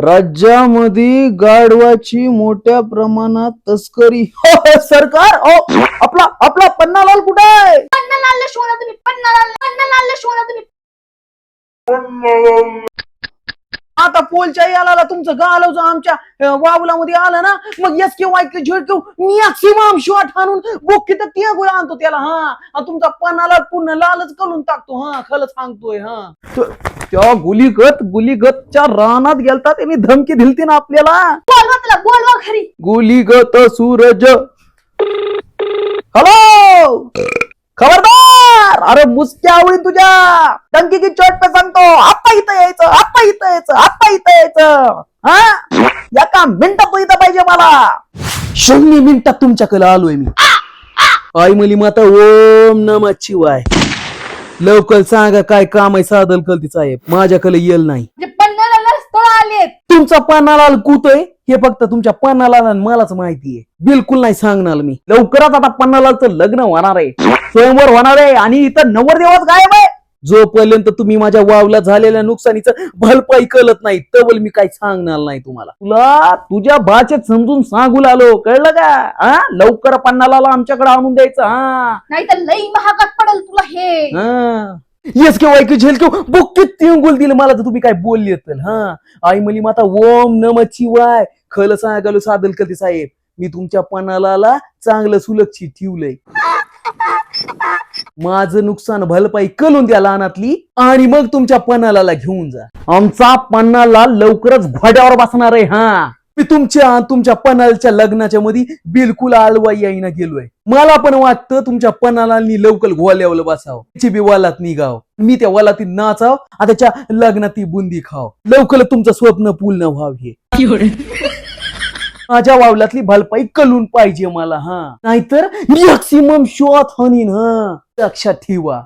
राज्यामध्ये गाढवाची मोठ्या प्रमाणात तस्करी. हो, हो, सरकार हो. आपला आपला पन्नालाल कुठे आहे? पन्नालाल शिवणा तुम्ही पन्नालाल पन्नालाल शिवणा तुम्ही. आता पोलच्या याला तुमचं गालव जर आमच्या अं, वावलामध्ये आलं ना मग यस किंवा ऐकलं झिडकू मॅक्सिमम शॉट आणून बोकी तर ते गोळा आणतो त्याला हा. आणि तुमचा पन्नाला पुन्हा लालच करून टाकतो हा खरं सांगतोय हा. त्या गुलीगत गुलीगतच्या रानात गेलता त्यांनी धमकी दिलती ना आपल्याला. बोलवा घरी. गुलीगत सूरज. हॅलो खबरदार? अरे मुसक्या आवळी तुझ्या. टंकी की चोट पे सांगतो. आता इथं यायचं आता इथं यायचं आता इथं यायचं. हा? एका मिनिटात इथं पाहिजे मला. शून्य मिनिटात तुमच्याकडे आलोय मी. आई मली माता ओम नम शिवाय. लवकर सांगा काय काम आहे सादल कलती साहेब. माझ्याकडे येल नाही. म्हणजे आलेत. तुमचा पानालाल कुतोय हे फक्त तुमच्या पानालाल आणि मलाच माहिती आहे. बिलकुल नाही सांगणार मी. लवकरच आता पन्नालालचं लग्न होणार आहे. स्वयंवर होणार आहे आणि इथं नवरदेवच गायब आहे. जोपर्यंत तुम्ही माझ्या वावला झालेल्या नुकसानीचं भरपाई कळत नाही तवल मी काही सांगणार नाही तुम्हाला. तुला तुझ्या भाषेत समजून सांगू आलो कळलं का? हा लवकर पन्नालाला आमच्याकडे आणून द्यायचं हा. नाही तर लई महागात पडेल तुला हे. येस किंवा ऐकू झेल किंवा बुक्कीत तिंगुल दिलं मला तर तुम्ही काय बोलले तर हा. आई म्हणली माता ओम नम शिवाय. खल सांगालो सादल कधी साहेब मी तुमच्या पणाला चांगलं सुलक्षित ठेवलंय. माझं नुकसान भलपाई कलून द्या लहानातली आणि मग तुमच्या पणाला घेऊन जा. आमचा पन्नाला लवकरच घोड्यावर बसणार आहे हा. मी तुमच्या तुमच्या पणालच्या लग्नाच्या मध्ये बिलकुल आलवाई येईना गेलोय. मला पण वाटतं तुमच्या पणाला लवकर घोल्यावर बसावं. त्याची बी वालात निघाव. मी त्या वालातीत नाचाव आणि त्याच्या लग्नात ती बुंदी खाव. लवकर तुमचं स्वप्न पूर्ण व्हाव हे. माझ्या वावलातली भलपाई कलून पाहिजे मला हा. नाहीतर मॅक्सिमम शॉट हनीन हा. लक्षात ठेवा